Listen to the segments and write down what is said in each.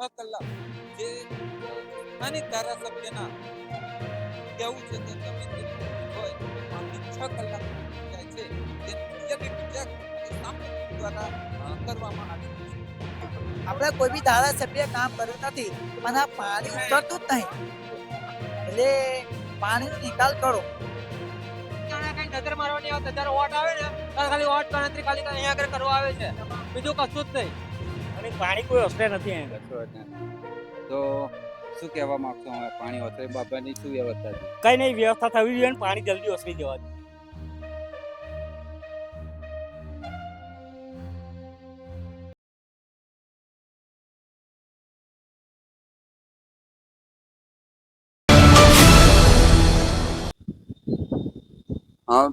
કલાક જે સ્થાનિક ધારાસભ્યના કેવું છે કે તમે હોય પાંચથી છ કલાક જાય છે તે દ્વારા કરવામાં આવે છે. આપણે કોઈ બી ધારાસભ્ય કામ કર્યું નથી અને આ પાણી ઉતરતું જ નહીં. એટલે પાણીનો નિકાલ કરો. જાણે કઈ નજર મારવાની આવે ત્યારે વોટ આવે ને ખાલી વોટ ગણતરી ખાલી અહીંયા આગળ કરવા આવે છે. બીજું કશું જ નહીં. અને પાણી કોઈ હસલે નથી અહીંયા તો શું કહેવા માંગશો હવે? પાણી ઓસરે બાબાની શું વ્યવસ્થા છે? કઈ નહીં વ્યવસ્થા થવી જોઈએ ને પાણી જલ્દી ઓસરી જવા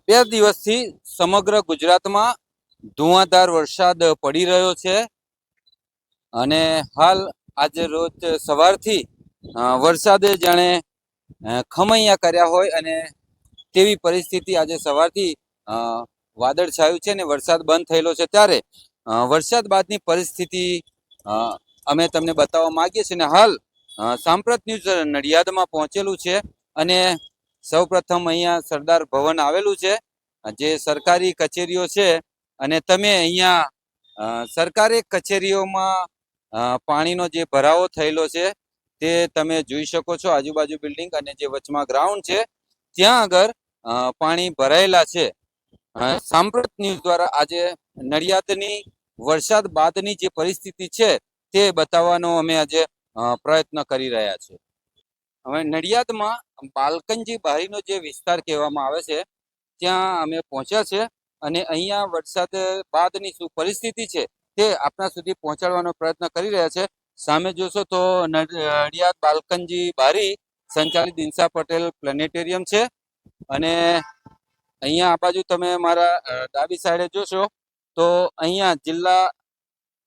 બે દિવસથી સમગ્ર ગુજરાતમાં ધુઆધાર વરસાદ પડી રહ્યો છે. અને હાલ આજે રોજ સવારથી વરસાદે જાણે ખમૈયા કર્યા હોય અને તેવી પરિસ્થિતિ આજે સવારથી વાદળ છાયું છે ને વરસાદ બંધ થયેલો છે ત્યારે વરસાદ બાદની પરિસ્થિતિ અમે તમને બતાવવા માંગીએ છીએ ને હાલ સાંપ્રત ન્યૂઝ નડિયાદમાં પહોંચેલું છે અને સૌપ્રથમ અહીંયા સરદાર ભવન આવેલું છે, જે સરકારી કચેરીઓ છે અને તમે અહીંયા સરકારી કચેરીઓમાં પાણીનો જે ભરાવો થયેલો છે, તે તમે જોઈ શકો છો આજુબાજુ બિલ્ડિંગ અને જે વચમાં ગ્રાઉન્ડ છે, ત્યાં આગળ પાણી ભરાયેલા છે. સાંપ્રત ન્યૂઝ દ્વારા આજે નડિયાદની વરસાદ બાદની જે પરિસ્થિતિ છે, તે બતાવવાનો અમે આજે પ્રયત્ન કરી રહ્યા છીએ. હવે નડિયાદમાં બાલકનજી બારીનો જે વિસ્તાર કહેવામાં આવે છે, ત્યાં અમે પહોંચ્યા છે અને અહીંયા વરસાદ બાદની શું પરિસ્થિતિ છે તે આપણા સુધી પહોંચાડવાનો પ્રયત્ન કરી રહ્યા છે. સામે જોશો તો નડિયાદ બાલકનજી બારી સંચાલિત દિનસા પટેલ પ્લેનેટેરિયમ છે. અને અહીંયા આ બાજુ તમે મારા ડાબી સાઈડે જોશો તો અહીંયા જિલ્લા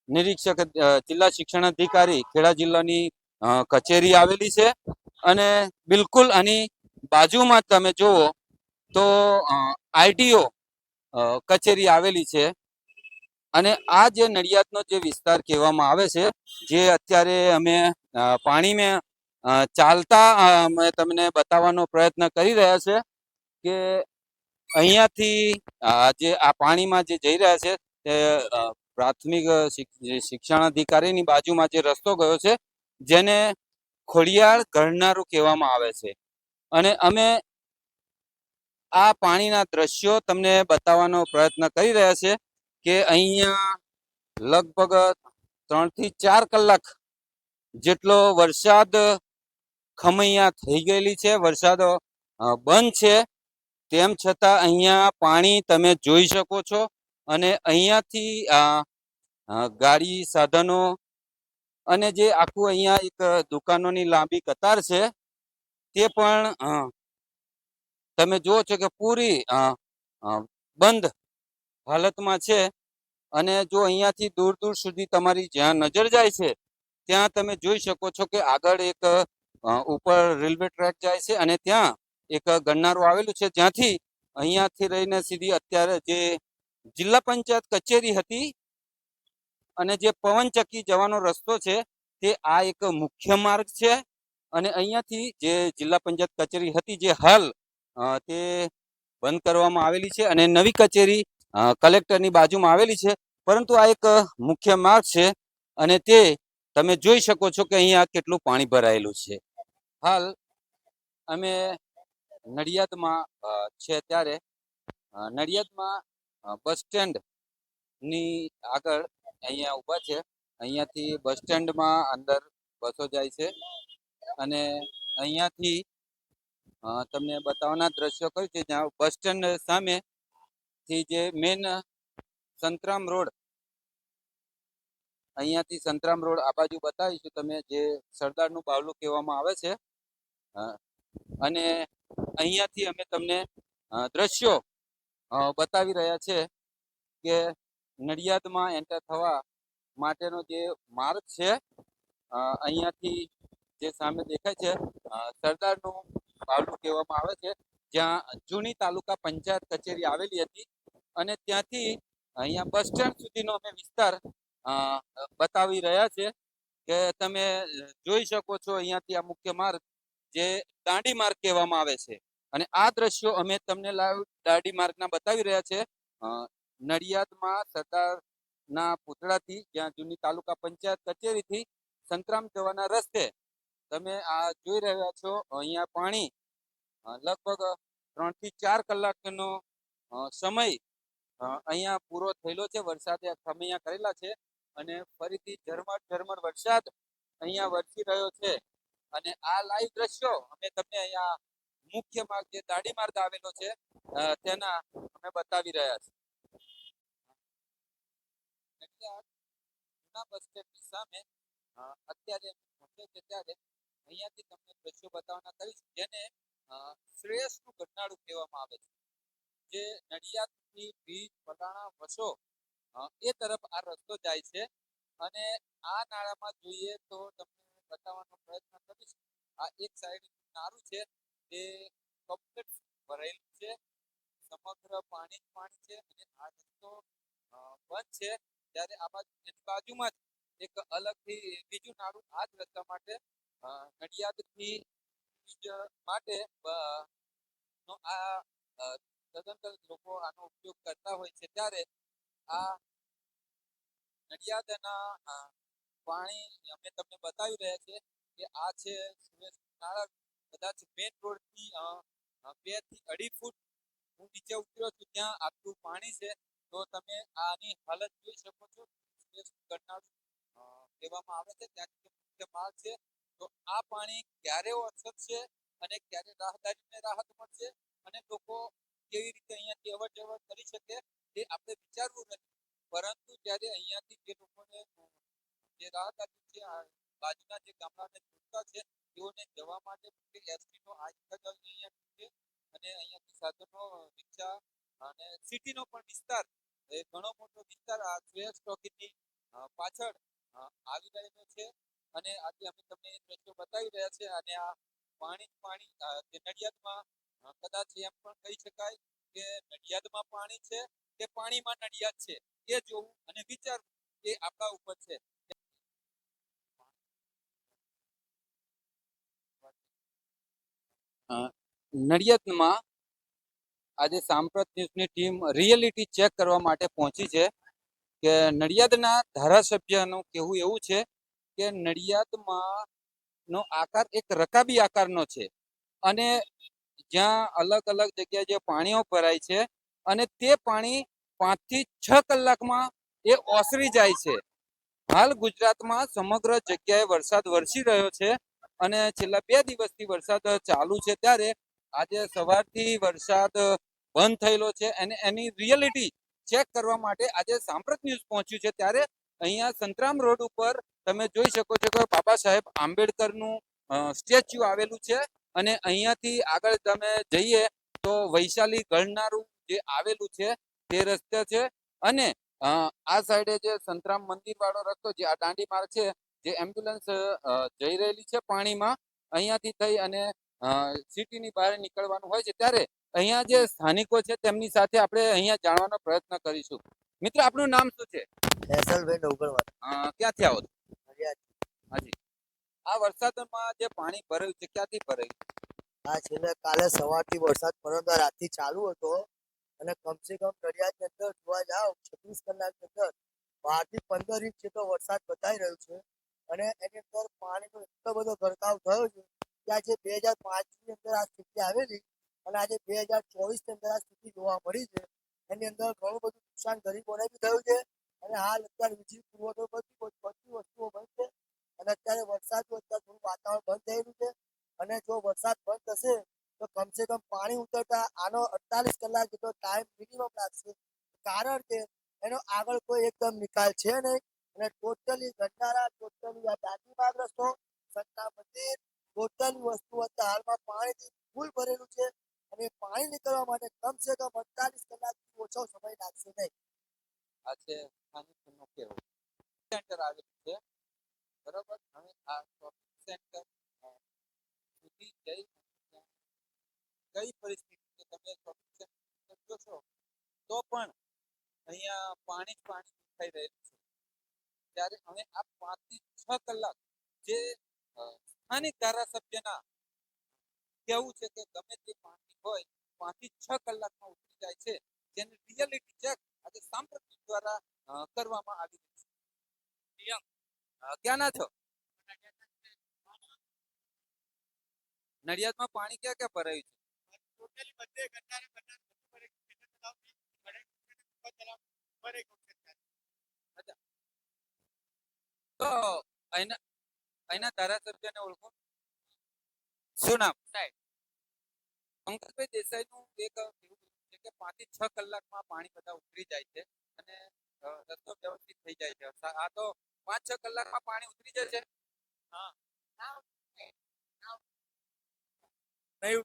નિરીક્ષક જિલ્લા શિક્ષણાધિકારી ખેડા જિલ્લાની કચેરી આવેલી છે. અને બિલકુલ આની બાજુમાં તમે જુઓ તો આઈટીઓ કચેરી આવેલી છે. અને આ જે નડિયાદનો જે વિસ્તાર કહેવામાં આવે છે, જે અત્યારે અમે પાણીમાં ચાલતા અમે તમને બતાવવાનો પ્રયત્ન કરી રહ્યા છે કે અહીંયાથી જે આ પાણીમાં જે જઈ રહ્યા છે તે પ્રાથમિક શિક- શિક્ષણ અધિકારીની બાજુમાં જે રસ્તો ગયો છે જેને ખોડિયાળ ઘરનારું કહેવામાં આવે છે. અને અમે આ પાણીના દ્રશ્યો તમને બતાવવાનો પ્રયત્ન કરી રહ્યા છે કે અહીંયા લગભગ ત્રણથી ચાર કલાક જેટલો વરસાદ ખમૈયા થઈ ગયેલી છે. વરસાદ બંધ છે. તેમ છતાં અહીંયા પાણી તમે જોઈ શકો છો અને અહીંયાથી ગાડી સાધનો અને જે આખું અહીંયા એક દુકાનોની લાંબી કતાર છે તે પણ તમે જુઓ છો કે પૂરી બંધ હાલતમાં છે અને જો અહીંયાથી દૂર દૂર સુધી તમારી જ્યાં નજર જાય છે, ત્યાં તમે જોઈ શકો છો કે આગળ એક ઉપર રેલવે ટ્રેક જાય છે અને ત્યાં એક ગણનારું આવેલું છે. જ્યાંથી અહીંયાથી રહીને સીધી અત્યારે જે જિલ્લા પંચાયત કચેરી હતી અને જે પવનચક્કી જવાનો રસ્તો છે, તે આ એક મુખ્ય માર્ગ છે અને અહીંયાથી જે જિલ્લા પંચાયત કચેરી હતી જે હાલ તે બંધ કરવામાં આવેલી છે અને નવી કચેરી કલેક્ટરની બાજુમાં આવેલી છે. પરંતુ આ એક મુખ્ય માર્ગ છે અને તે તમે જોઈ શકો છો કે અહીંયા કેટલું પાણી ભરાયેલું છે. હાલ અમે નડિયાદમાં છે ત્યારે નડિયાદમાં બસ સ્ટેન્ડની આગળ અહીંયા ઊભા છે. અહીંયાથી બસ સ્ટેન્ડમાં અંદર બસો જાય છે. અને અહીંયાથી તમને બતાવવાના દ્રશ્યો કયું છે, જ્યાં બસ સ્ટેન્ડ સામે થી જે મેન સંતરામ રોડ, અહીંયાથી સંતરામ રોડ આ બાજુ બતાવીશું તમે જે સરદારનું બાવલું કહેવામાં આવે છે. અને અહીંયાથી અમે તમને દ્રશ્યો બતાવી રહ્યા છે કે નડિયાદમાં એન્ટર થવા માટેનો જે માર્ગ છે અહીંયાથી જે સામે દેખાય છે સરદારનું બાવલું કહેવામાં આવે છે. જ્યાં જૂની તાલુકા પંચાયત કચેરી આવેલી હતી. અને ત્યાંથી અહીંયા બસ સ્ટેન્ડ સુધીનો અમે વિસ્તાર બતાવી રહ્યા છે કે તમે જોઈ શકો છો અહીંયાથી આ મુખ્ય માર્ગ જે દાંડી માર્ગ કહેવામાં આવે છે. અને આ દ્રશ્યો અમે તમને લાઈવ દાંડી માર્ગના બતાવી રહ્યા છે. નડિયાદમાં સરદારના પૂતળાથી જ્યાં જૂની તાલુકા પંચાયત કચેરીથી સંતરામ જવાના રસ્તે તમે આ જોઈ રહ્યા છો, અહીંયા પાણી લગભગ ત્રણથી ચાર કલાકનો સમય અહીંયા પૂરો થયેલો છે. વરસાદે ખમૈયા કરેલા છે અને ફરીથી ઝરમર ઝરમર વરસાદ અહીંયા વરસી રહ્યો છે. અને આ લાઈવ દ્રશ્યો અમે તમને અહીંયા મુખ્ય માર્ગ જે દાડી માર્ગ આવેલો છે તેના અમે બતાવી રહ્યા છીએ. બસ સ્ટેન્ડની સામે અત્યારે છે ત્યારે અહીંયાથી તમને દ્રશ્યો બતાવવાના કરીશું, જેને શ્રેયસનું ઘટનાળું કહેવામાં આવે છે. જે નડિયાદની બીજ પલાણા વસો એ તરફ આ રસ્તો જાય છે. અને આ નાળામાં જોઈએ તો તમને બતાવવાનો પ્રયત્ન કરીશ. આ એક સાઈડ નારું છે, તે કમ્પ્લીટ ભરાયેલું છે. સમગ્ર પાણી પાણી છે અને આ રસ્તો બંધ છે. ત્યારે આ બાજુ, એની બાજુમાં જ એક અલગથી બીજું નાળું આ જ રસ્તા માટે નડિયાદથી માટે આ સદંતર લોકો આનો ઉપયોગ કરતા હોય છે. ત્યારે આ નડિયાદના પાણી અમે તમને બતાવી રહ્યા છે કે આ છે સુરેશ નાળા કદાચ મેઇન રોડથી અ, અ, બેથી અઢી ફૂટ હું નીચે ઉતર્યો છું ત્યાં આટલું પાણી છે. તો તમે આની હાલત જોઈ શકો છો. ગરનાળું કહેવામાં આવે છે ત્યાંથી મુખ્ય માર્ગ છે. તો આ પાણી ક્યારે ઓછળશે અને ક્યારે રાહદારીને રાહત મળશે? અને લોકો કેવી રીતે અહીંયાથી અવર જવર કરી શકે તે આપણે વિચારવું નથી. પરંતુ જ્યારે અહીંયાથી જે લોકોને, જે રાહદારી છે, આ બાજુના જે ગામડાને જોડતા છે, તેઓને જવા માટે એસટી નો આ જ અહીંયા છે. અને અહીંયાથી સાધનો, રિક્ષા અને સિટીનો પણ વિસ્તાર, એ ઘણો મોટો વિસ્તાર આ શ્રેયસ ટોકીની પાછળ આવી રહેલો છે. અને આજે અમે તમને એ દ્રશ્યો બતાવી રહ્યા છે. અને આ પાણી પાણી જે નડિયાદમાં કદાચ એમ પણ કહી શકાય કે નડિયાદમાં પાણી છે કે પાણીમાં નડિયાદ છે, એ જોવું અને વિચારવું એ આપણા ઉપર છે. નડિયાદમાં આજે સાંપ્રત ન્યૂઝની ટીમ રિયલિટી ચેક કરવા માટે પહોંચી છે કે નડિયાદના ધારાસભ્યનું કહેવું એવું છે કે નડિયાદમાં નો આકાર એક રકાબી આકારનો છે અને જ્યાં અલગ અલગ જગ્યાએ જે પાણીઓ ભરાય છે અને તે પાણી પાંચથી છ કલાકમાં એ ઓસરી જાય છે. હાલ ગુજરાતમાં સમગ્ર જગ્યાએ વરસાદ વરસી રહ્યો છે અને છેલ્લા બે દિવસથી વરસાદ ચાલુ છે ત્યારે આજે સવારથી વરસાદ બંધ થયેલો છે અને એની રિયલિટી ચેક કરવા માટે આજે સાંપ્રત ન્યૂઝ પહોંચ્યું છે ત્યારે અહીંયા સંતરામ રોડ ઉપર તમે જોઈ શકો છો કે બાબા સાહેબ આંબેડકરનું સ્ટેચ્યુ આવેલું છે અને અહીંયાથી આગળ તમે જઈએ તો વૈશાલી ગળનારું જે આવેલું છે તે રસ્તે છે અને આ સાઈડે જે સંતરામ મંદિર વાળો રસ્તો જે આ દાંડી માર્ગ છે જે એમ્બ્યુલન્સ જઈ રહેલી છે પાણીમાં અહીંયાથી થઈ અને સિટીની બહાર નીકળવાનું હોય છે ત્યારે અહીંયા જે સ્થાનિકો છે તેમની સાથે આપણે અહીંયા જાણવાનો પ્રયત્ન કરીશું. મિત્ર આપનું નામ શું છે? ફેસલભાઈ નવગણવા ક્યાંથી આવો છો? હાજી. આ વરસાદમાં જે પાણી ભરાયું છે, ક્યાંથી ભરાયું? આ છેલ્લે કાલે સવારથી વરસાદ પરમ રાતથી ચાલુ હતો. અને કમસે કમ નડિયાદની અંદર જોવા જાવ, છત્રીસ કલાકની અંદર બારથી પંદર ઇંચ જેટલો વરસાદ બતાવી રહ્યો છે. અને એની અંદર પાણીનો એટલો બધો ગરકાવ થયો છે કે આજે બે હજાર પાંચની અંદર આ સ્થિતિ આવેલી અને આજે બે હજાર ચોવીસની અંદર આ સ્થિતિ જોવા મળી છે. એની અંદર ઘણું બધું નુકસાન ગરીબોને બી થયું છે. અને હાલ અત્યારે વીજળી પુરવઠો બધી બધી વસ્તુઓ બંધ છે. અને અત્યારે વરસાદ અત્યારે થોડું વાતાવરણ બંધ થયેલું છે. અને જો વરસાદ બંધ થશે, તો કમસે કમ પાણી ઉતરતા આનો અડતાલીસ કલાક જેટલો ટાઈમ મિનિમમ લાગશે. કારણ કે એનો આગળ કોઈ એકદમ નિકાલ છે નહીં. અને ટોટલી ગંડારા ટોટલી આ દાંડીમાર્ગ રસ્તો સત્તા મંદિર ટોટલી વસ્તુ અત્યારે હાલમાં પાણીથી ફૂલ ભરેલું છે. અને પાણી નીકળવા માટે કમસે કમ અડતાલીસ કલાકથી ઓછો સમય લાગશે નહીં. આજે સ્થાનિક કહેવો સેન્ટર આવેલું છે બરોબર? હવે આ શોપિંગ સેન્ટર સુધી જઈ કઈ પરિસ્થિતિ તમે શોપિંગ સેન્ટર જોશો તો પણ અહીંયા પાણી જ પાણી થઈ રહેલું છે. ત્યારે હવે આ પાંચથી છ કલાક જે સ્થાનિક ધારાસભ્યના કેવું છે કે ગમે તે પાણી હોય, પાંચથી છ કલાકમાં ઉતરી જાય છે, જેને રિયાલિટી ચેક આજે સાંપ્રતિક દ્વારા કરવામાં આવી રહી છે. છો? નડિયાદમાં પાણી ક્યાં ક્યાં ભરાયું છે? તો અહીંના અહીંના ધારાસભ્યને ઓળખો. શું નામ? સાહેબ. પંકજભાઈ દેસાઈનું એક એવું છે કે પાંચથી છ કલાકમાં પાણી બધા ઉતરી જાય છે અને રસ્તો વ્યવસ્થિત થઈ જાય છે. આ તો પાંચ છ કલાકમાં પાણી ઉતરી જશે. હા. નહીં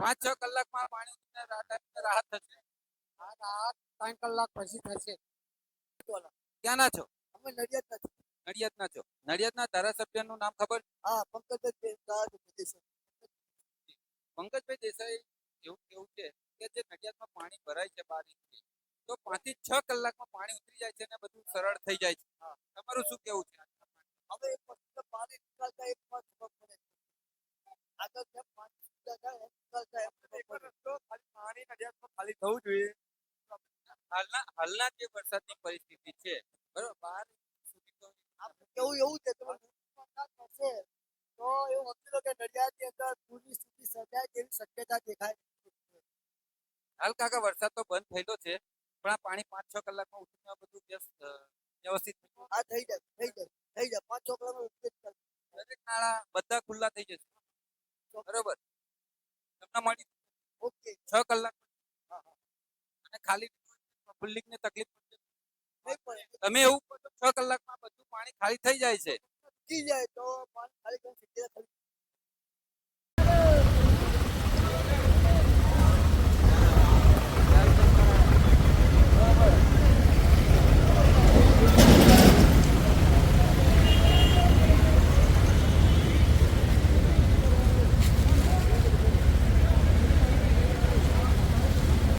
પાંચ છ કલાકમાં પાણી ઉતરીને રાહત રાહત ત્રણ કલાક પછી થશે. ક્યાંના છો? અમે નડિયાદ નથી નડિયાદના છો. નડિયાદના ધારાસભ્યનું નામ ખબર? હા પંકજ પ્રદેશ પંકજભાઈ દેસાઈ એવું કેવું છે કે જે નડિયાદમાં પાણી ભરાય છે બાર તો પાંચથી છ કલાકમાં પાણી ઉતરી જાય છે અને બધું સરળ થઈ જાય છે. તમારું શું કેવું છે? હવે પાણી નીકળતા એક વાર પડે આગળ જેમ પાણી નીકળતા એમ નીકળતા એમ ખબર પડે પાણી ખાલી થવું જોઈએ. હાલના હાલના જે વરસાદની પરિસ્થિતિ છે બરોબર બાર સુધી તો કેવું એવું છે થશે તો એવું વકીલો કે નડિયાદની અંદર પૂરની સ્થિતિ સર્જાય તેવી શક્યતા દેખાય. હાલ કાકા વરસાદ તો બંધ થયેલો છે. પણ આ પાણી પાંચ છ કલાકમાં ઉતરીને બધું વ્યવસ્થિત થઈ આ થઈ જાય થઈ જાય થઈ જાય. પાંચ છ કલાકમાં દરેક નાળા બધા ખુલ્લા થઈ જશે. બરોબર? તમને મળી ઓકે. છ કલાક. અને ખાલી પબ્લિક ને તકલીફ પડશે. તમે એવું કહો છો કલાકમાં બધું પાણી ખાલી થઈ જાય છે. જાય તો પાણી ખાલી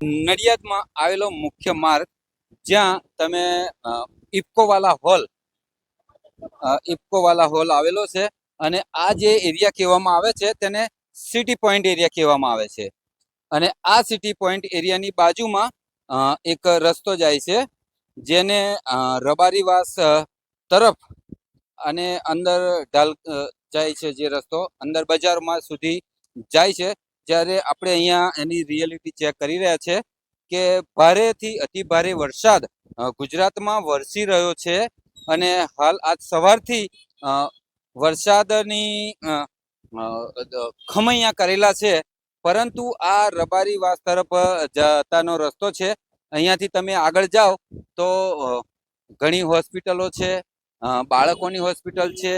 નડિયાદમાં આવેલો મુખ્ય માર્ગ, જ્યાં તમે ઇફકોવાલા હોલ ઇફકોવાલા હોલ આવેલો છે અને આ જે એરિયા કહેવામાં આવે છે તેને સિટી પોઈન્ટ એરિયા કહેવામાં આવે છે. અને આ સિટી પોઈન્ટ એરિયાની બાજુમાં એક રસ્તો જાય છે, જેને રબારીવાસ તરફ અને અંદર ઢાલ જાય છે જે રસ્તો, અંદર બજારમાં સુધી જાય છે. જ્યારે આપણે અહીંયા એની રિયાલિટી ચેક કરી રહ્યા છે કે ભારેથી અતિ ભારે વરસાદ ગુજરાતમાં વરસી રહ્યો છે અને હાલ આજ સવારથી વરસાદની ખમૈયા કરેલા છે. પરંતુ આ રબારી વાસ તરફ જતાનો રસ્તો છે. અહીંયાથી તમે આગળ જાઓ તો ઘણી હોસ્પિટલો છે બાળકોની હોસ્પિટલ છે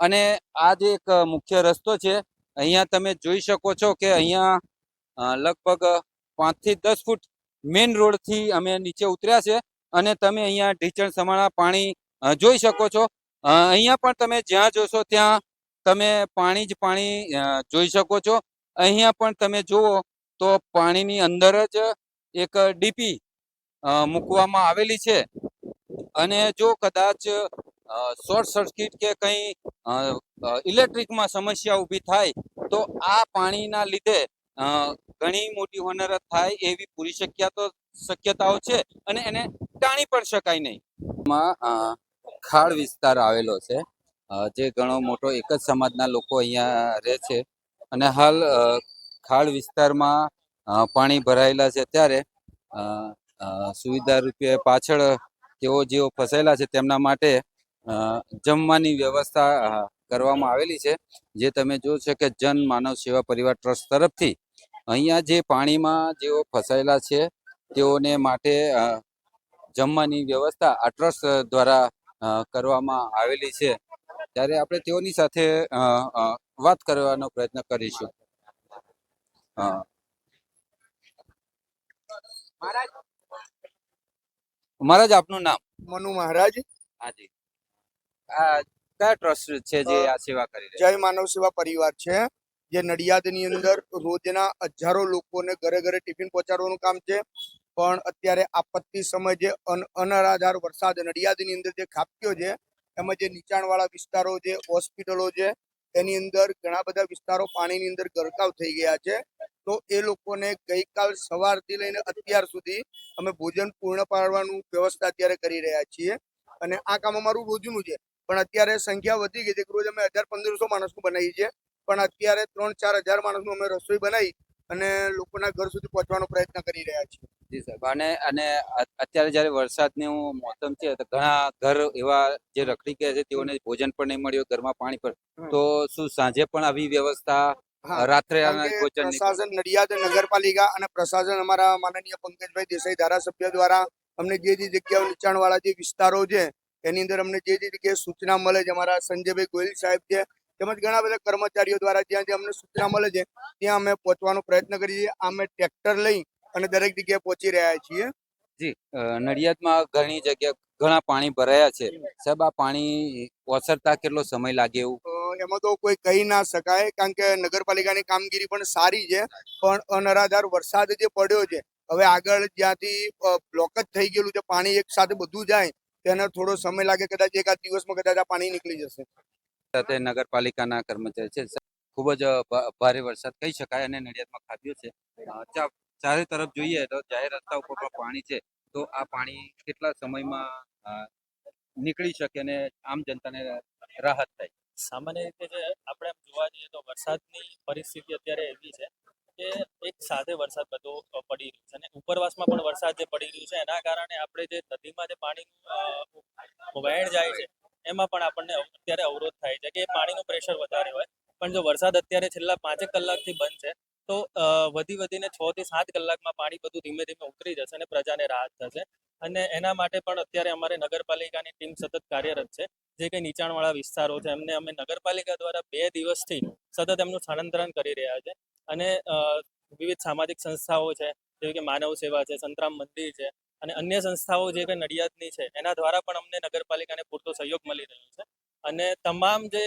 અને આ જે એક મુખ્ય રસ્તો છે. અહીંયા તમે જોઈ શકો છો કે અહીંયા લગભગ પાંચથી દસ ફૂટ મેઇન રોડથી અમે નીચે ઉતર્યા છે અને તમે અહીંયા ઢીચણ સમાણા પાણી જોઈ શકો છો. અહીંયા પણ તમે જ્યાં જોશો ત્યાં તમે પાણી જ પાણી જોઈ શકો છો. અહીંયા પણ તમે જુઓ તો પાણીની અંદર જ એક ડીપી મૂકવામાં આવેલી છે. અને જો કદાચ શોર્ટ સર્કિટ કે કંઈ ઇલેક્ટ્રિકમાં સમસ્યા ઊભી થાય તો આ પાણીના લીધે ઘણી મોટી હોનરત થાય એવી પૂરી શક્યતો, શક્યતાઓ છે અને એને ટાણી પણ શકાય નહીં. ખાડ વિસ્તાર આવેલો છે જે ઘણો મોટો એક જ સમાજના લોકો અહીંયા રહે છે અને હાલ ખાડ વિસ્તારમાં પાણી ભરાયેલા છે ત્યારે સુવિધા રૂપે પાછળ તેઓ જેઓ ફસાયેલા છે તેમના માટે જમવાની વ્યવસ્થા કરવામાં આવેલી છે. જે તમે જોયું છે કે જન માનવ સેવા પરિવાર ટ્રસ્ટ તરફથી અહીંયા જે પાણીમાં જેઓ ફસાયેલા છે તેઓને માટે જમવાની વ્યવસ્થા આ ટ્રસ્ટ દ્વારા કરવામાં આવેલી છે. ત્યારે આપણે તેઓની સાથે વાત કરવાનો પ્રયત્ન કરીશું. મહારાજ. આપનું નામ? મનુ મહારાજ. હાજી કયા ટ્રસ્ટ છે જે આ સેવા કરી રહ્યા જય માનવ સેવા પરિવાર છે જે નડિયાદની અંદર રોજના હજારો લોકોને ઘરે ઘરે ટિફિન પહોંચાડવાનું કામ છે. પણ અત્યારે આપત્તિ સમય જે અન અનરાધાર વરસાદ નડિયાદની અંદર જે ખાબક્યો છે એમાં જે નીચાણવાળા વિસ્તારો છે હોસ્પિટલો છે એની અંદર ઘણા બધા વિસ્તારો પાણીની અંદર ગરકાવ થઈ ગયા છે. તો એ લોકોને ગઈકાલ સવારથી લઈને અત્યાર સુધી અમે ભોજન પૂર્ણ પાડવાનું વ્યવસ્થા અત્યારે કરી રહ્યા છીએ. અને આ કામ અમારું રોજનું છે. પણ અત્યારે સંખ્યા વધી ગઈ છે. કે રોજ અમે હજાર પંદરસો માણસનું બનાવીએ છીએ. પણ અત્યારે ત્રણ ચાર હજાર માણસનું અમે રસોઈ બનાવી અને લોકોના ઘર સુધી પહોંચવાનો પ્રયત્ન કરી રહ્યા છીએ. જી સાહેબ. અને અને અત્યારે જ્યારે વરસાદનું મોસમ છે તો ઘણા ઘર એવા જે રખડી ગયા છે તેઓને ભોજન પણ નહીં મળ્યું ઘરમાં પાણી પણ. તો શું સાંજે પણ આવી વ્યવસ્થા રાત્રે ભોજન પ્રશાસન નડિયાદ નગરપાલિકા અને પ્રશાસન અમારા માનનીય પંકજભાઈ દેસાઈ ધારાસભ્ય દ્વારા અમને જે જે જગ્યાઓ નીચાણવાળા જે વિસ્તારો છે એની અંદર અમને જે જે જગ્યાએ સૂચના મળે છે અમારા સંજયભાઈ ગોયલ સાહેબ છે તેમજ ઘણા બધા કર્મચારીઓ દ્વારા જ્યાં જ્યાં અમને સૂચના મળે છે ત્યાં અમે પહોંચવાનો પ્રયત્ન કરીએ છીએ. અમે ટ્રેક્ટર લઈ અને દરેક જગ્યાએ પહોંચી રહ્યા છીએ. જી નડિયાદમાં ઘણી જગ્યા ઘણા પાણી ભરાયા છે. સાહેબ આ પાણી ઓસરતા કેટલો સમય લાગે એવું? એમાં તો કોઈ કહી ના શકાય કારણ કે નગરપાલિકાની કામગીરી પણ સારી છે પણ અનરાધાર વરસાદ જે પડ્યો છે હવે આગળ જ્યાંથી બ્લોક જ થઈ ગયેલું છે પાણી એક સાથે બધું જાય તેને થોડો સમય લાગે કદાચ એકાદ દિવસમાં કદાચ આ પાણી નીકળી જશે. સાથે નગરપાલિકાના કર્મચારી છે. ખૂબ જ ભારે વરસાદ કહી શકાય અને નડિયાદમાં ખાધ્યો છે. ચારે તરફ જોઈએ તો જાહેર રસ્તા ઉપર પણ પાણી છે. તો આ પાણી કેટલા સમયમાં અ, નીકળી શકે અને આમ જનતાને રાહત થાય? સામાન્ય રીતે જે આપણે જોવા જઈએ તો વરસાદની પરિસ્થિતિ અત્યારે એવી છે કે એક સાથે વરસાદ બધો પડી રહ્યો છે અને ઉપરવાસમાં પણ વરસાદ જે પડી રહ્યો છે, એના કારણે આપણે જે નદીમાં જે પાણી વહેણ જાય છે, એમાં પણ આપણને અત્યારે અવરોધ થાય છે કે પાણીનું પ્રેશર વધારે હોય. પણ જો વરસાદ અત્યારે છેલ્લા પાંચેક કલાકથી બંધ છે, તો વધી વધીને છ થી સાત કલાકમાં પાણી બધું ધીમે ધીમે ઉતરી જશે અને પ્રજાને રાહત થશે. અને એના માટે પણ અત્યારે અમારે નગરપાલિકાની ટીમ સતત કાર્યરત છે. જે કંઈ નીચાણવાળા વિસ્તારો છે, એમને અમે નગરપાલિકા દ્વારા બે દિવસથી સતત એમનું સ્થાનાંતરણ કરી રહ્યા છે. અને વિવિધ સામાજિક સંસ્થાઓ છે, જેવી કે માનવ સેવા છે, સંતરામ મંદિર છે અને અન્ય સંસ્થાઓ જે કે નડિયાદની છે, એના દ્વારા પણ અમને નગરપાલિકાને પૂરતો સહયોગ મળી રહ્યો છે. અને તમામ જે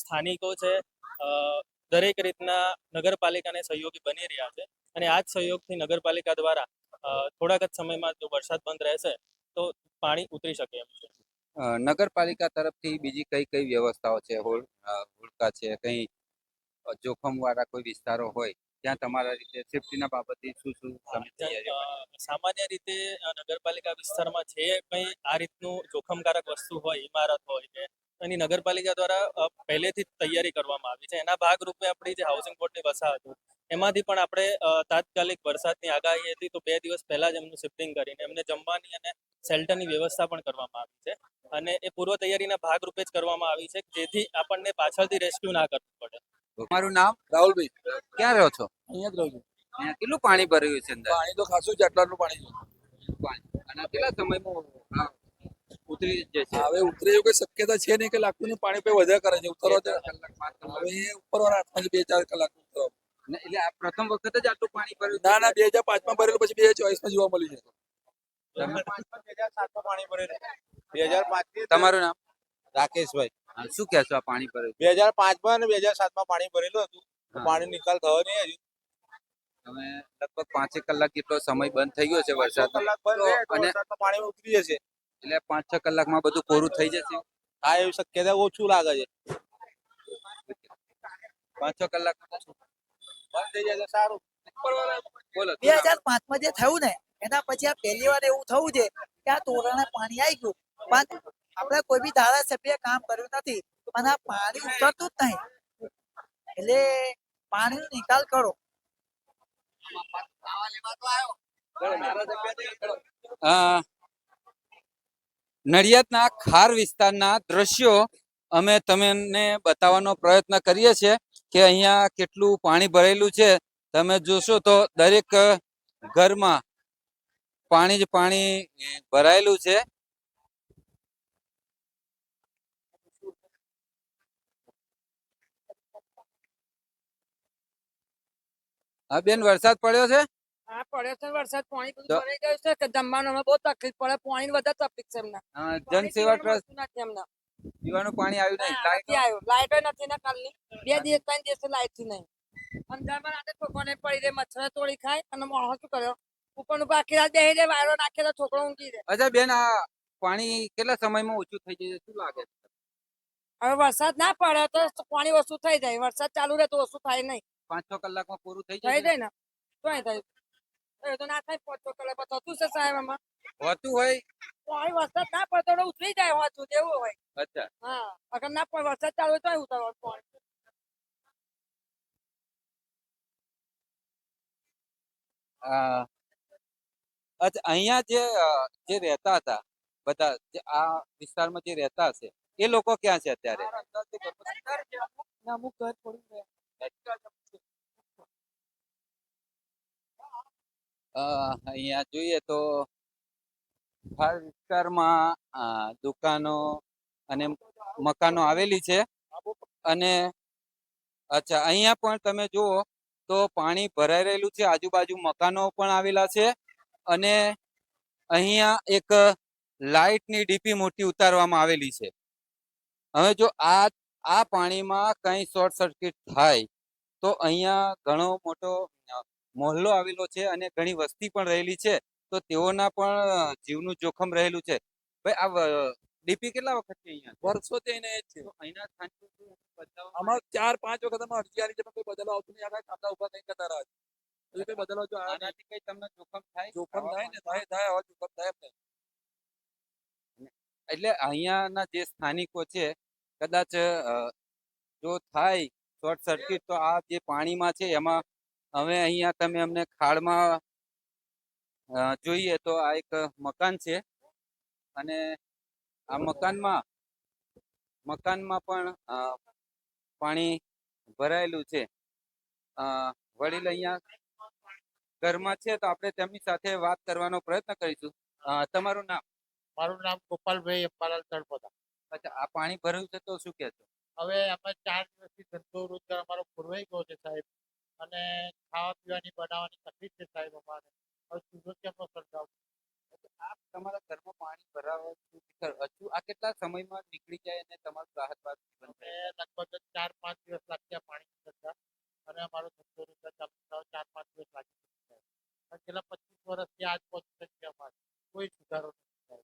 સ્થાનિકો છે દરેક રીતના નગરપાલિકાને સહયોગી બની રહ્યા છે. અને આ જ સહયોગથી નગરપાલિકા દ્વારા થોડાક જ સમયમાં જો વરસાદ બંધ રહેશે, તો પાણી ઉતરી શકે એમ છે. નગરપાલિકા તરફથી બીજી કઈ કઈ વ્યવસ્થાઓ છે? હોલ હોલકા છે, કઈ જોખમ વાળા કોઈ વિસ્તારો હોય ત્યાં તમારા રીતે સેફટીના બાબતે શું શું સામાન્ય રીતે નગરપાલિકા વિસ્તારમાં જે કંઈ આ રીતનું જોખમકારક વસ્તુ હોય ઇમારત હોય કે એની નગરપાલિકા દ્વારા પહેલેથી જ તૈયારી કરવામાં આવી છે. એના ભાગરૂપે આપણી જે હાઉસિંગ બોર્ડની વસાહત હતી એમાંથી પણ આપણે તાત્કાલિક વરસાદની આગાહી હતી તો બે દિવસ પહેલા જ એમનું શિફ્ટિંગ કરીને એમને જમવાની અને શેલ્ટરની વ્યવસ્થા પણ કરવામાં આવી છે. અને એ પૂર્વ તૈયારીના ભાગરૂપે જ કરવામાં આવી છે જેથી આપણને પાછળથી રેસ્ક્યુ ના કરવું પડે. તમારું નામ રાહુલભાઈ. ક્યાં રહો છો? અહીંયા જ રહું છું. અહીંયા કેટલું પાણી ભર્યું છે અંદર? પાણી તો ખાસું છે આટલાનું પાણી છે. અને કેટલા સમયમાં ઉતરી જશે? હવે ઉતરે એવું કઈ શક્યતા છે નહીં કે લાગતું નહીં પાણી પે વધારે કરે છે ઉતરવા હવે ઉપરવાળા હાથમાં બે ચાર કલાક ઉતરવા એટલે આ પ્રથમ વખત જ આટલું પાણી ભર્યું ના ના બે હજાર પાંચમાં ભરેલું પછી બે હજાર ચોવીસમાં જોવા મળ્યું છે. બે હજાર પાંચ તમારું નામ? રાકેશભાઈ. શું કહેશો આ પાણી ભર્યું બે હજાર પાંચમાં અને બે હજાર સાતમાં પાણી ભરેલું હતું. પાણી નિકાલ થયો નહીં હજુ. તમે લગભગ પાંચેક કલાક જેટલો સમય બંધ થઈ ગયો છે વરસાદ અને- પાણી ઉતરી જશે. એટલે પાંચ છ કલાકમાં બધું કોરું થઈ જશે? હા એવી શક્યતા ઓછું લાગે છે. પાંચ છ કલાક બંધ થઈ જશે સારું. બોલો બે હજાર પાંચમાં જે થયું ને એના પછી આ પહેલી વાર એવું થયું છે કે આ તોરણે પાણી આવી ગયું. આપણે કોઈ બી ધારાસભ્ય કામ કર્યું નથી પણ આ પાણી ઉતરતું જ નહીં. એટલે પાણીનો નિકાલ કરો. નડિયાદના ખાર વિસ્તારના દ્રશ્યો અમે તમને બતાવવાનો પ્રયત્ન કરીએ છીએ કે અહીંયા કેટલું પાણી ભરેલું છે. તમે જોશો તો દરેક ઘરમાં પાણી જ પાણી ભરાયેલું છે. હા બેન વરસાદ પડ્યો છે? હા પડ્યો છે વરસાદ. પાણી બધું ભરાઈ ગયું છે જમવાનું બહુ તકલીફ પડે. પાણી વધારે તકલીફ છે એમને. જનસેવા ટ્રસ્ટ નથી એમને. પીવાનું પાણી આવ્યું નહીં લાઈટ નથી આવ્યું. લાઈટો નથી ને કાલની. બે દિવસ ત્રણ દિવસ લાઈટથી નહીં. અંદરમાં રાતે છોકરાને પડી રહે મચ્છર તોડી ખાય અને મોણો શું કર્યો? ઉપર આખી રાત બેસી રહે વાયરો નાખે તો છોકરો ઊંઘી જાય અચ્છા બેન આ પાણી કેટલા સમયમાં ઓછું થઈ જશે શું લાગે હવે વરસાદ ના પડે તો પાણી ઓછું થઈ જાય. વરસાદ ચાલુ રહે તો ઓછું થાય નહીં. પાંચ છ કલાકમાં પૂરું થઈ જાય જાય ને? તો થાય એ તો ના થાય પાંચ છ કલાક થતું છે સાહેબ આમાં. હોતું હોય? પાણી વરસાદ ના પડે તો ઉતરી જાય હોતું જેવું હોય. અચ્છા. હા અગર ના પડે વરસાદ ચાલુ તો ઉતરવાનું પાણી અચ્છા અહીંયા જે જે રહેતા હતા બધા આ વિસ્તારમાં જે રહેતા હશે એ લોકો ક્યાં છે અત્યારે? અમુક ઘર અહીંયા જોઈએ તો અ, દુકાનો અને મકાનો આવેલી છે અને અચ્છા અહીંયા પણ તમે જુઓ તો પાણી ભરાઈ રહેલું છે આજુબાજુ મકાનો પણ આવેલા છે અને અહીંયા એક લાઇટની ડીપી મોટી ઉતારવામાં આવેલી છે. હવે જો આ આ પાણીમાં કંઈ શોર્ટ સર્કિટ થાય તો અહીંયા ઘણો મોટો મોહલ્લો આવેલો છે અને ઘણી વસ્તી પણ રહેલી છે તો તેઓના પણ જીવનું જોખમ રહેલું છે. ભાઈ આ ડીપી કેટલા વખત છે અહીંયા? વર્ષોથી એને જ છે. અહીંના સ્થાનિકો બદલાવ આમાં ચાર પાંચ વખત અમે અરજી આવી છે પણ કોઈ બદલાવ આવતું નહીં. આગળ ખાતા ઊભા નહીં કરતા રહ્યા એટલે કોઈ બદલાવ જો આનાથી કઈ તમને જોખમ થાય? જોખમ થાય ને થાય થાય હવે જોખમ થાય એટલે અહીંયાના જે સ્થાનિકો છે કદાચ જો થાય શોર્ટ સર્કિટ તો આ જે પાણીમાં છે એમાં હવે અહીંયા તમે અમને ખાડમાં જોઈએ તો આ એક મકાન છે. અને આ મકાનમાં મકાનમાં પણ પાણી ભરાયેલું છે. વડીલ અહીંયા ઘરમાં છે તો આપણે તેમની સાથે વાત કરવાનો પ્રયત્ન કરીશું. તમારું નામ? મારું નામ ગોપાલભાઈ અંબાલાલ તળપદા. અચ્છા આ પાણી ભર્યું છે તો શું કહે છો હવે અમે ચાર દિવસથી ધંધો રોજગાર અમારો ખોરવાઈ ગયો છે સાહેબ. અને ખાવા પીવાની બનાવવાની તકલીફ છે સાહેબ અમારે. હવે ચૂલો કેમનો સળગાવ? આપ તમારા ઘરમાં પાણી ભરાવા હજુ આ કેટલા સમયમાં નીકળી જાય અને તમારું રાહત થાય લગભગ ચાર પાંચ દિવસ લાગ્યા પાણી કરતા અને અમારો ધંધો રૂપિયા ચાલુ ચાર પાંચ દિવસ લાગી શકે છેલ્લા પચીસ વર્ષથી આજ પહોંચી છે અમારે. કોઈ સુધારો નથી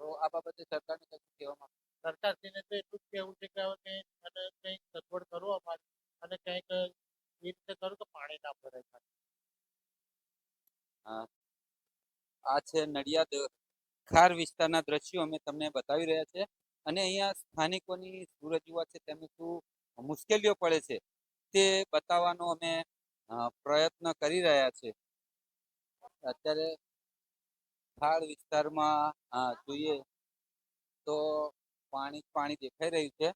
તો આ બાબતે સરકારને કશું કહેવા માંગુ? સરકારશ્રીને તો એટલું જ કહેવું છે કે હવે કંઈ અને કંઈક સગવડ કરો અમારી. અને કંઈક એ કરો તો પાણી ના ભરાય હા. આ છે નડિયાદ ખાર વિસ્તારના દ્રશ્યો અમે તમને બતાવી રહ્યા છે. અને અહીંયા સ્થાનિકોની શું યુવા છે તેમને શું મુશ્કેલીઓ પડે છે. તે બતાવવાનો અમે પ્રયત્ન કરી રહ્યા છે. અત્યારે ખાર વિસ્તારમાં જોઈએ તો પાણી પાણી દેખાઈ રહ્યું છે.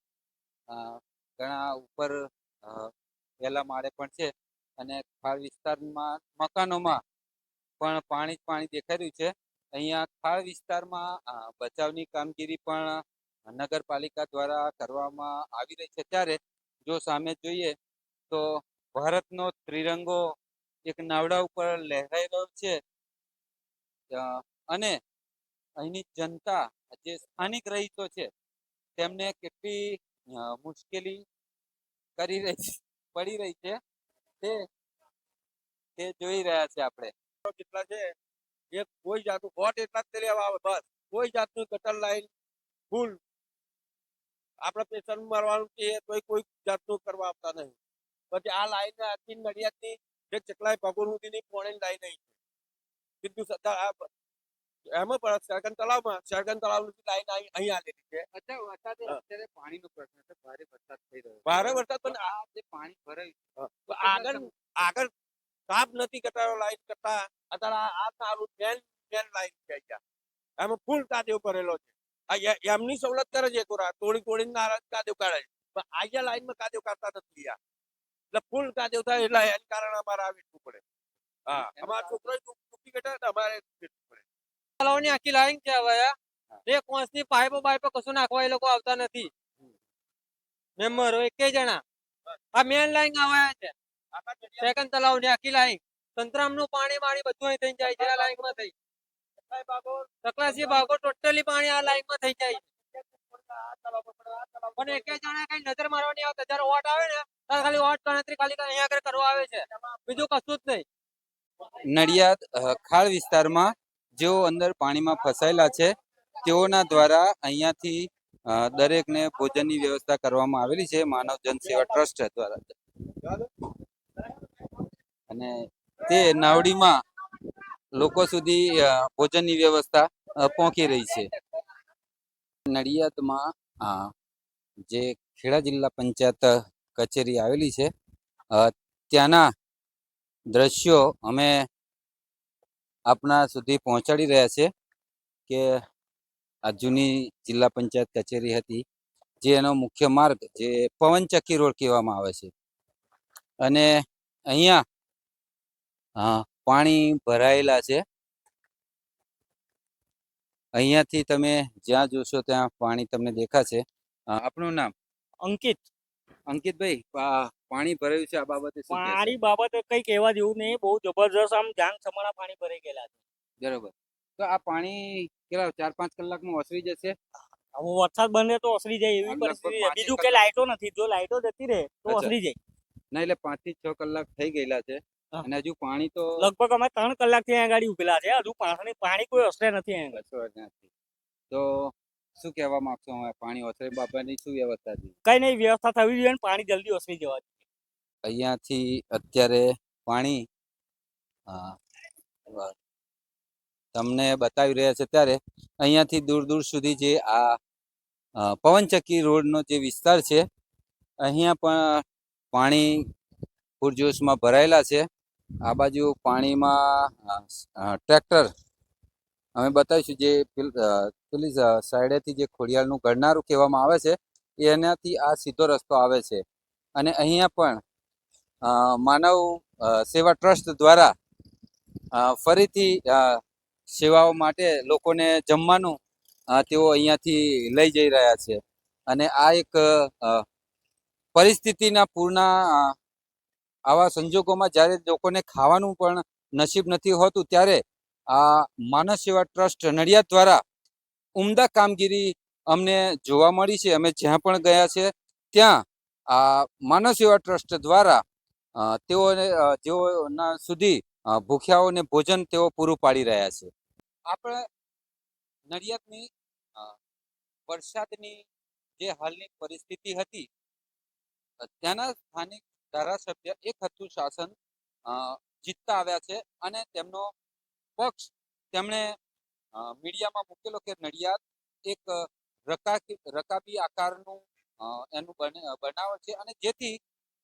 ઘણા ઉપર પહેલા માળે પણ છે. અને ખાર વિસ્તારમાં, મકાનોમાં પણ પાણી જ પાણી દેખાઈ રહ્યું છે. અહીંયા ખાળ વિસ્તારમાં બચાવની કામગીરી પણ નગરપાલિકા દ્વારા કરવામાં આવી રહી છે. ત્યારે જો સામે જોઈએ તો ભારતનો ત્રિરંગો એક નાવડા ઉપર લહેરાઈ રહ્યો છે અને અહીંની જનતા, જે સ્થાનિક રહીતો છે, તેમને કેટલી મુશ્કેલી કરી રહી છે. પડી રહી છે. તે તે જોઈ રહ્યા છે આપણે. કેટલા છે? એ કોઈ જાતનું, હોટ એટલા જ લેવા આવે બસ. કોઈ જાતનું ગટર લાઈન ફૂલ. આપણે પેશન મારવાનું કે તોય કોઈ જાતનું કરવા આપતા નહીં. પછી આ લાઈન આખી નડિયાદની જે ચકલાય ભગોર સુધીની પોણે લાઈન આવી છે. સીધું એમાં પણ સરગન તળાવમાં સરગન તળાવ લાઈન અહીં આવેલી છે. અત્યારે પાણીનો પ્રશ્ન છે ભારે વરસાદ થઈ રહ્યો ભારે વરસાદ પણ આ જે પાણી ભરાયું આગળ આગળ સાફ નથી કરતા લાઈન કરતા અત્યારે આ સારું મેન મેન લાઈન છે અહીંયા. એમાં ફૂલ કાદેવ ભરેલો છે. આ એમની સવલત કરે છે કોરા તોડી તોડીને નારાજ કાદેવ કાઢે છે. પણ અહીંયા લાઈનમાં કાદેવ કાઢતા નથી આ. એટલે ફૂલ કાદેવ થાય એટલે એને કારણે અમારે આવી પડે. હા. અમારા છોકરો ચૂકી ગયા અમારે તળાવની આખી લાઈન છે હવે બે કોન્સની પાઇપો બાઇપો કશું નાખવા એ લોકો આવતા નથી. મેમ્બરો એકે જણા. આ મેન લાઈન આવ્યા છે. સેકન્ડ તળાવની આખી લાઈન. સંતરામનું પાણી પાણી બધું અહીં થઈ જાય છે આ લાઈનમાં થઈ. સકલાસી ભાગો ટોટલી પાણી આ લાઈનમાં થઈ જાય પણ એકે જણા કઈ નજર મારવાની આવતા. જ્યારે વોટ આવે ને ત્યારે ખાલી વોટ ગણતરી ખાલી અહીંયા આગળ કરવા આવે છે. બીજું કશું જ નહીં. નડિયાદ ખાળ વિસ્તારમાં જેઓ અંદર પાણીમાં ફસાયેલા છે, તેઓના દ્વારા અહીંયાથી દરેકને ભોજનની વ્યવસ્થા કરવામાં આવેલી છે, માનવ જન સેવા ટ્રસ્ટ દ્વારા. અને તે નાવડીમાં લોકો સુધી ભોજનની વ્યવસ્થા પહોંચી રહી છે. નડિયાદમાં જે ખેડા જિલ્લા પંચાયત કચેરી આવેલી છે ત્યાંના દ્રશ્યો અમે આપના સુધી પહોંચાડી રહ્યા છે કે આ જૂની જિલ્લા પંચાયત કચેરી હતી જે એનો મુખ્ય માર્ગ જે પવનચક્કી રોડ કહેવામાં આવે છે. અને અહીંયા હા પાણી ભરાયેલા છે. અહીંયાથી તમે જ્યાં જોશો ત્યાં પાણી તમને દેખાશે. આપણું નામ? અંકિત. અંકિતભાઈ પાણી ભરાયું છે આ બાબતે પાણી બાબતે કઈ કહેવા જેવું નહીં બહુ જબરજસ્ત આમ જાન સમાણા પાણી ભરાઈ ગયેલા છે. બરોબર. તો આ પાણી કેટલા ચાર પાંચ કલાકમાં ઓસરી જશે? હવે વરસાદ બને તો ઓસરી જાય એવી પરિસ્થિતિ. છે બીજું કે લાઈટો નથી. જો લાઈટો જતી રહે તો ઓસરી જાય. ના એટલે પાંચથી છ કલાક થઈ ગયેલા છે. અને હજુ પાણી તો લગભગ અમે ત્રણ કલાકથી અહીંયા ગાડી ઉભેલા છે. હજુ પાણી પાણી કોઈ ઓસરે નથી અહીંયા તો શું કહેવા માંગશો? હવે પાણી ઓસરે બાબાની શું વ્યવસ્થા છે? કઈ નહીં વ્યવસ્થા થવી જોઈએ પાણી જલ્દી ઓસરી જવા. અહીંયાથી અત્યારે પાણી તમને બતાવી રહ્યા છે ત્યારે અહીંયાથી દૂર દૂર સુધી જે આ પવનચક્કી રોડનો જે વિસ્તાર છે, અહીંયા પણ પાણી પૂરજોશમાં ભરાયેલા છે. આ બાજુ પાણીમાં ટ્રેક્ટર, અમે બતાવીશું જે પેલી સાઈડેથી જે ખોડિયાળનું ગરનારું કહેવામાં આવે છે, એનાથી આ સીધો રસ્તો આવે છે. અને અહીંયા પણ માનવ સેવા ટ્રસ્ટ દ્વારા ફરીથી સેવાઓ માટે લોકોને જમવાનું તેઓ અહીંયાથી લઈ જઈ રહ્યા છે. અને આ એક પરિસ્થિતિના પૂરના આવા સંજોગોમાં જ્યારે લોકોને ખાવાનું પણ નસીબ નથી હોતું, ત્યારે આ માનવ સેવા ટ્રસ્ટ નડિયાદ દ્વારા ઉમદા કામગીરી અમને જોવા મળી છે. અમે જ્યાં પણ ગયા છે, ત્યાં આ માનવ સેવા ટ્રસ્ટ દ્વારા તેઓને જેઓના સુધી ભૂખ્યાઓને ભોજન તેઓ પૂરું પાડી રહ્યા છે. આપણે નડિયાદની વરસાદની જે હાલની પરિસ્થિતિ હતી ત્યાંના સ્થાનિક ધારાસભ્ય એક હતું શાસન જીતતા આવ્યા છે અને તેમનો પક્ષ તેમણે મીડિયામાં મૂકેલો કે નડિયાદ એક રકા રકાબી આકારનું એનું બને- બનાવે છે અને જેથી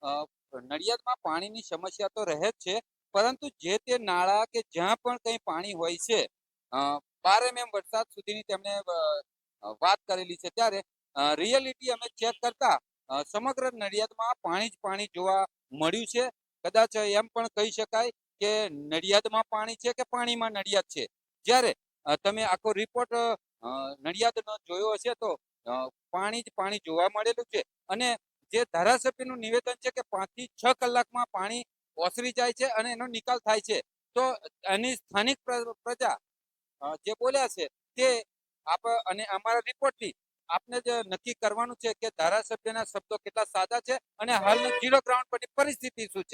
નડિયાદમાં પાણીની સમસ્યા તો રહે જ છે, પરંતુ જે તે નાળા કે જ્યાં પણ કંઈ પાણી હોય છે બાર બારે વરસાદ સુધીની તેમણે વાત કરેલી છે ત્યારે રિયાલિટી અમે ચેક કરતા સમગ્ર નડિયાદમાં પાણી જ પાણી જોવા મળ્યું છે. કદાચ એમ પણ કહી શકાય કે નડિયાદમાં પાણી છે કે પાણીમાં નડિયાદ છે? જ્યારે તમે આખો રિપોર્ટ નડિયાદનો જોયો હશે તો પાણી જ પાણી જોવા મળેલું છે. અને જે ધારાસભ્યનું નિવેદન છે કે પાંચથી છ કલાકમાં પાણી ઓસરી જાય છે અને એનો નિકાલ થાય છે. તો એની સ્થાનિક પ્રજા જે બોલ્યા છે તે આપ, અને અમારા રિપોર્ટથી આપને જ નક્કી કરવાનું છે કે ધારાસભ્યના શબ્દો કેટલા સાદા છે અને હાલની ઝીરો ગ્રાઉન્ડ પરની પરિસ્થિતિ શું છે.